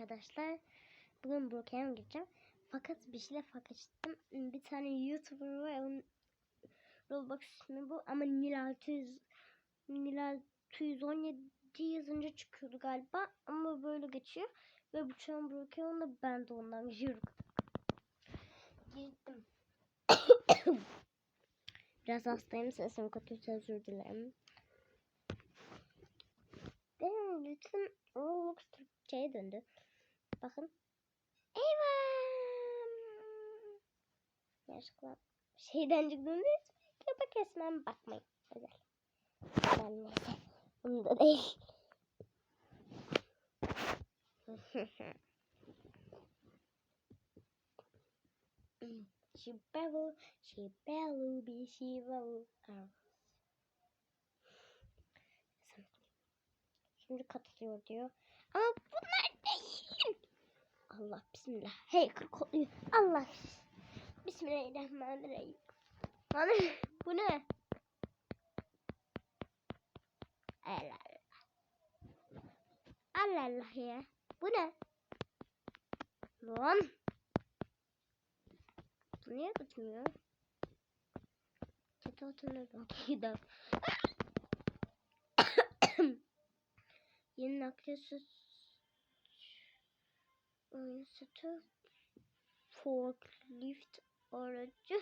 arkadaşlar. Bugün Brookhaven'a gideceğim. Fakat bir şeyle fark ettim. Bir tane YouTuber var. Onun Roblox ismi bu. Ama Nil 600 Nil 617 yazınca çıkıyordu galiba. Ama böyle geçiyor. Ve bu çağın Brookhaven'da ben de ondan yürüdüm. Girdim. Biraz hastayım. Sesim kötüyse özür dilerim. Benim lütfen Roblox Türkçe'ye döndü. Bakın. Eyvah! Yaşlıkla şeyden çıktığında kitaba kesmem bakmayın. Özel. Ben neyse. Bunda değil. Shibabu, shibalu, bi shibabu. Şimdi katılıyor diyor. Ama. Allah bismillah. Hey kodluyor. Allah. Bismillahirrahmanirrahim. Lan bu ne? Allah Allah. Allah ya. Bu ne? Lan. Bu niye gitmiyor? Kötü hatırladım. Yeni nakliyesi Oyuncusu forklift aracı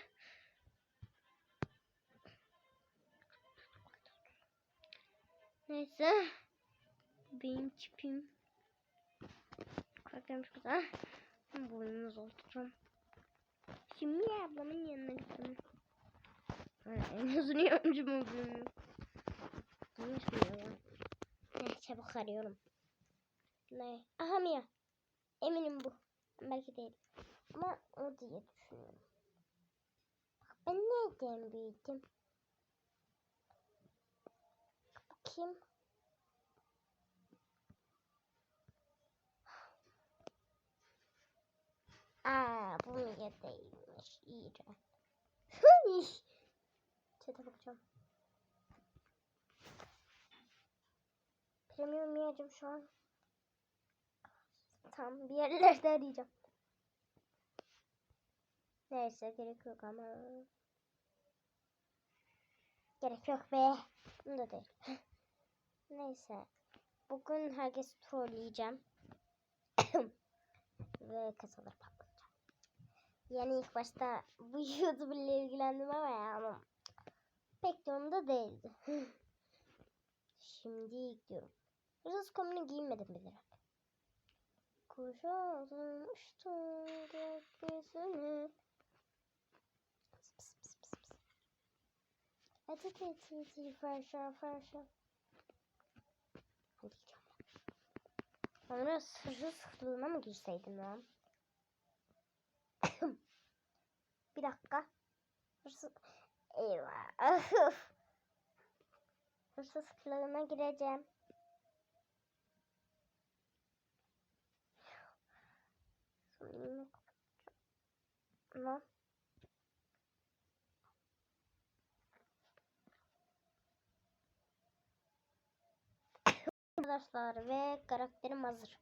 Neyse benim tipim karaktermiş kadar boynumu zor tutacağım. Şimdi ablamın yanına gittim. En azından yapmışım o bölümü. Bunu ya. Ne çabuk arıyorum. Ne? Aha Mia. Eminim bu. Belki değil. Ama o diye düşünüyorum. Ben nereden büyüdüm? Bakayım. Aa bu Mia değilmiş. İğrenç. Çete bakacağım. Premium Mia'cım şu an. Tam bir yerlerde arayacağım. Neyse gerek yok ama. Gerek yok be. Bunu da değil. Neyse. Bugün herkes trolleyeceğim. Ve kasaları patlatacağım. Yani ilk başta bu YouTube ile ilgilendim ama ya ama pek de onda değildi. Şimdi gidiyorum. Hırsız komunu giyinmedim bilerek. Kuşa uzanmıştım gökyüzüne. Pıs pıs pıs pıs pıs. Hadi gidiyorum. Ben biraz hırsız kılığına mı girseydim lan? Bir dakika. Hırsız... Eyvah. Hırsız kılığına gireceğim. Ama Arkadaşlar ve karakterim hazır.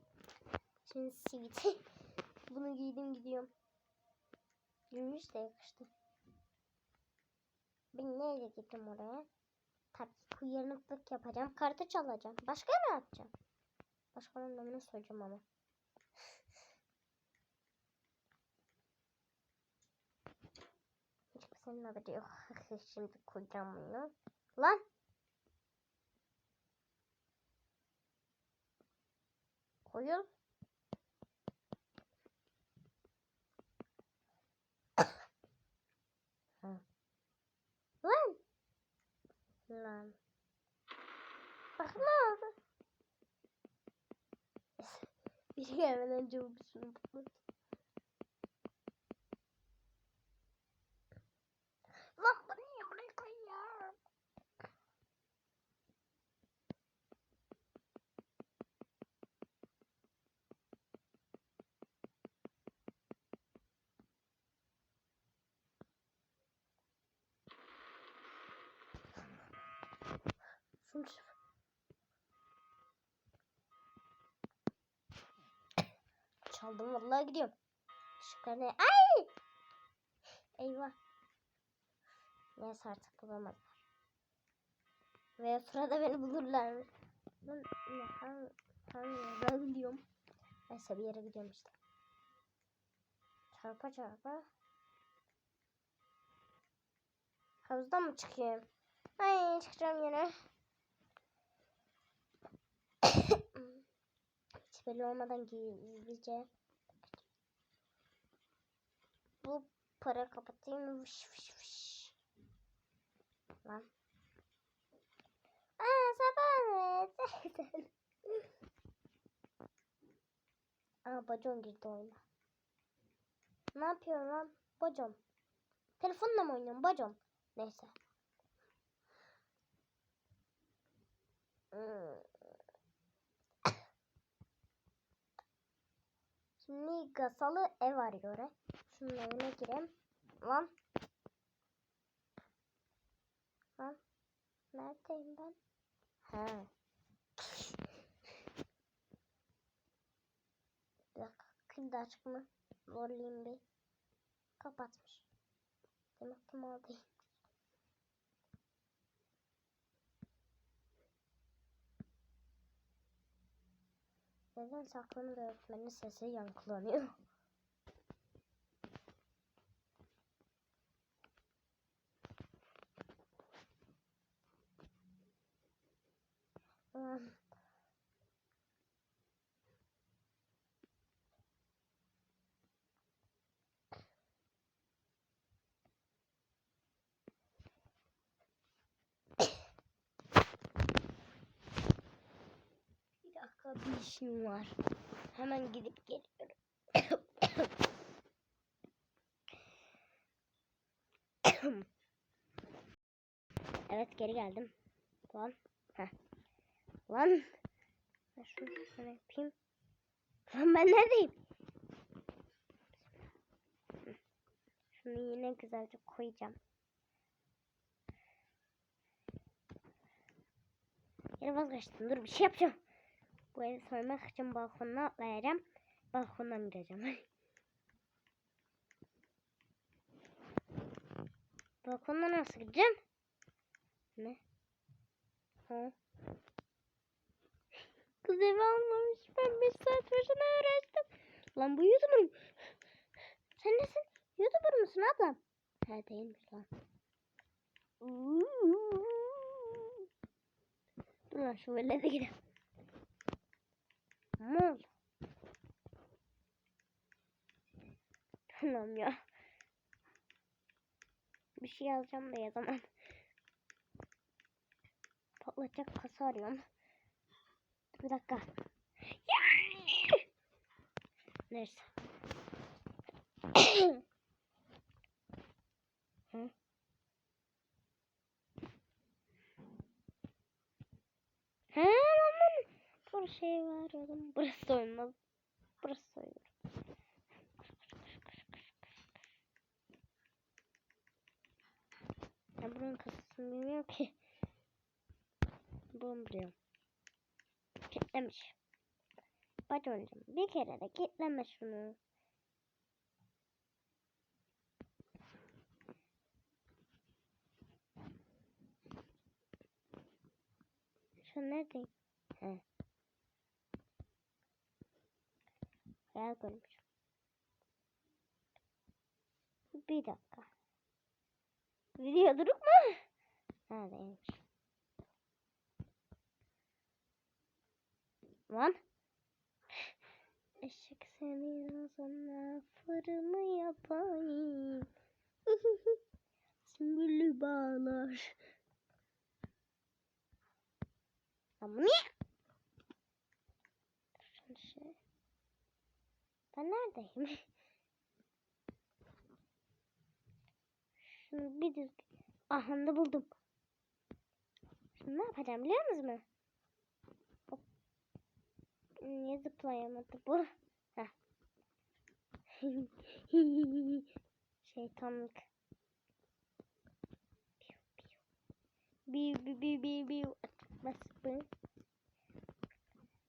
Şimdi sivit. Bunu giydim gidiyorum. Gümüş de yakıştı. Ben neyle gittim oraya? Tabii ki uyanıklık yapacağım. Kartı çalacağım. Başka ne yapacağım? Başka anlamını söyleyeceğim ama. Kimsenin haberi yok. Şimdi koyacağım bunu. Lan! Koyul. Ha. Lan! Lan. Bak ne oldu? Biri gelmeden önce bu birisini patlat. Lan bu niye buraya koyuyor? Şunu Saldım vallahi gidiyorum. Ne? Ay! Eyvah. Neyse artık bulamazlar. Ve sırada beni bulurlar. Ben hangi, hangi gidiyorum? Neyse bir yere gidiyorum işte. Çarpa çarpa. Havuzdan mı çıkayım? Ay çıkacağım yine. Hiç belli olmadan gizlice. Bu para kapatayım. Vış vış vış. Lan. Aa sabah Aa bacon girdi oyuna. Ne yapıyorum lan? Bacon. Telefonla mı oynuyorum bacon? Neyse. Hmm. Şimdi gasalı ev arıyor. Şunun evine gireyim. Lan. Lan. Neredeyim ben? Ha. Bir dakika. Kilidi açık mı? Zorlayayım bir. Kapatmış. Demek ki mal değil. Neden saklanır öğretmenin sesi yankılanıyor? Dakika bir işim var. Hemen gidip geliyorum. evet geri geldim. Lan. Heh. Lan. Ben şunu şöyle yapayım. Lan ben neredeyim? Şunu yine güzelce koyacağım. Yine vazgeçtim. Dur bir şey yapacağım. Bu evi soymak için balkonuna atlayacağım. Balkondan gireceğim. Balkondan nasıl gideceğim? Ne? Ha? Kız evi almamış. Ben bir saat başına uğraştım. Lan bu YouTuber Sen nesin? YouTuber musun ablam? He değilmiş lan. Dur lan şu velede gidelim. Oldu? Tamam ya. Bir şey yazacağım da yazamam. Patlatacak kasa arıyorum. Bir dakika. Neyse. Hı? He lan bir şey var oğlum. Burası olmaz. Burası olur. Ben buranın kasasını bilmiyorum ki. Bunu biliyorum. Kitlemiş. Bacıncım bir kere de kitleme şunu. Şu neredeyim? He. Hayal görmüşüm. Bir dakika. Video duruk mu? Ha değilmiş. Lan. Eşek senin ağzına fırımı yapayım. Sümbüllü bağlar. Bu niye? Şunu şey. Ben neredeyim? Şunu bir düz... Aha da buldum. Şimdi ne yapacağım biliyor musunuz? Hop. Niye zıplayamadı bu? Heh. Şeytanlık. Biu biu biu biu biu. Bas bu.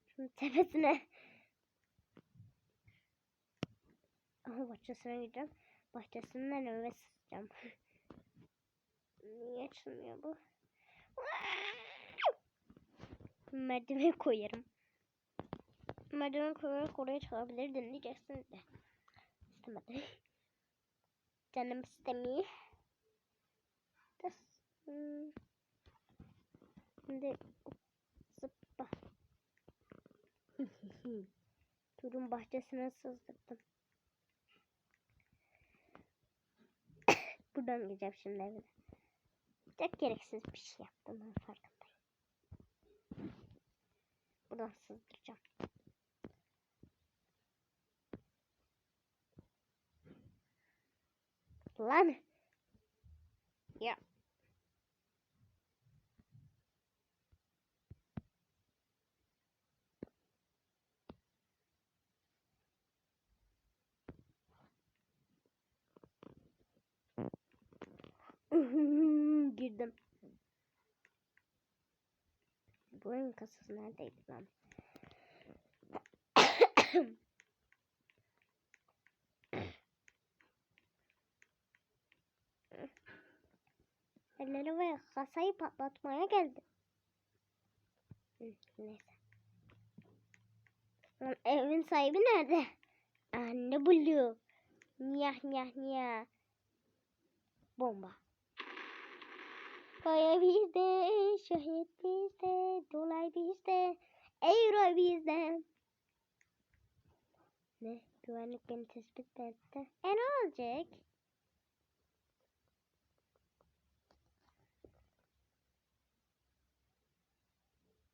Şunun tepesine. Bahçesine gideceğim. Bahçesinden eve sızacağım. Niye açılmıyor bu? Merdiven koyarım. Merdiven koyarak oraya çıkabilirdin diyeceksiniz de. İstemedim. Canım istemiyor. Şimdi zıppa. Turun bahçesine sızdırdım. Buradan gideceğim şimdi evine. Çok gereksiz bir şey yaptım ben farkındayım. Buradan sızdıracağım. Lan. Ya. Girdim. Bu oyun kasası neredeydi lan? Elleri ve kasayı patlatmaya geldi. Hı, Neyse. Lan evin sahibi nerede? Anne buluyor. Nyah nyah nyah. Bomba. Kaya bizde, şöhret bizde, dolar bizde, euro bizde. Ne? Güvenlik beni tespit etti. E ne olacak?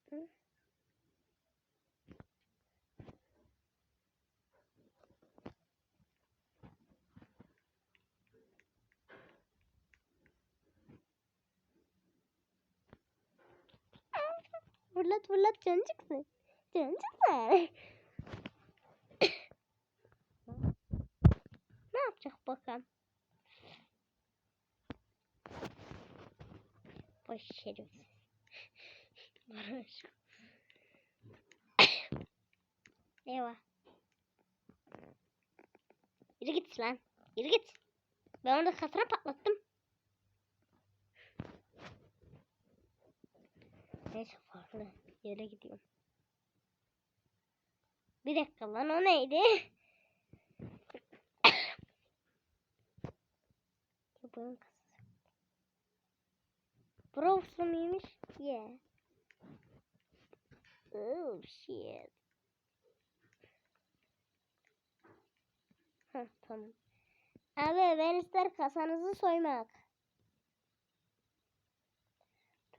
Hı? Fırlat fırlat can çıksın. Can çıksın. ne yapacak bakalım. Boş şerefsiz. Eyvah. Yürü git lan. Yürü git. Ben onu kasına patlattım. Neyse farklı yere gidiyorum. Bir dakika lan o neydi? Bunun mıymış? Yeah. Oh shit. Heh, tamam. Abi ben ister kasanızı soymak.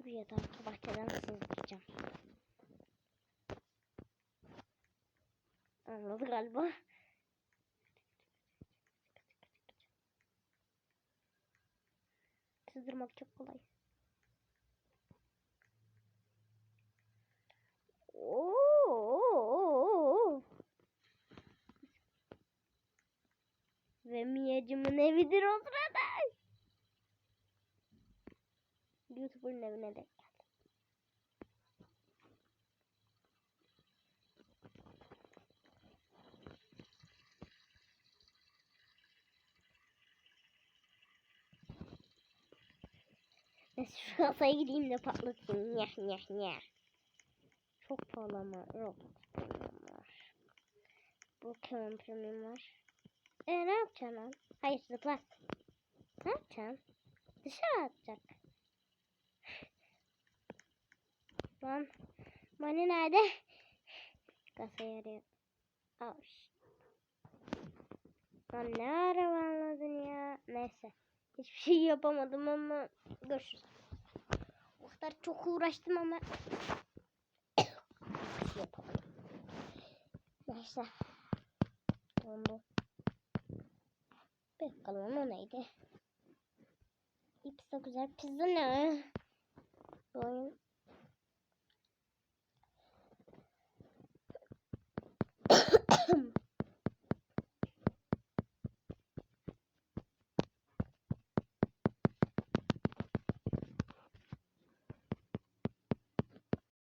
Dur ya da arka bahçeden sızdıracağım. Anladı galiba. Sızdırmak çok kolay. Oo. Ve Mia'cımın evidir o sırada. YouTuber'ın evine de geldim. Neyse şu kasaya gideyim de patlatayım. Nyah nyah nyah. Çok pahalı ama Premium var. Bu Pokemon Premium var. E ne yapacaksın lan? Hayır zıpla. Ne yapacaksın? Dışarı atacak. Lan Mani nerede? Kasayı arıyor. Oh. Lan ne ara anladın ya? Neyse. Hiçbir şey yapamadım ama görüşürüz. O kadar çok uğraştım ama şey yapamadım. Neyse. Bu. Bakalım o neydi? Pizza güzel. Pizza ne? Bu oyun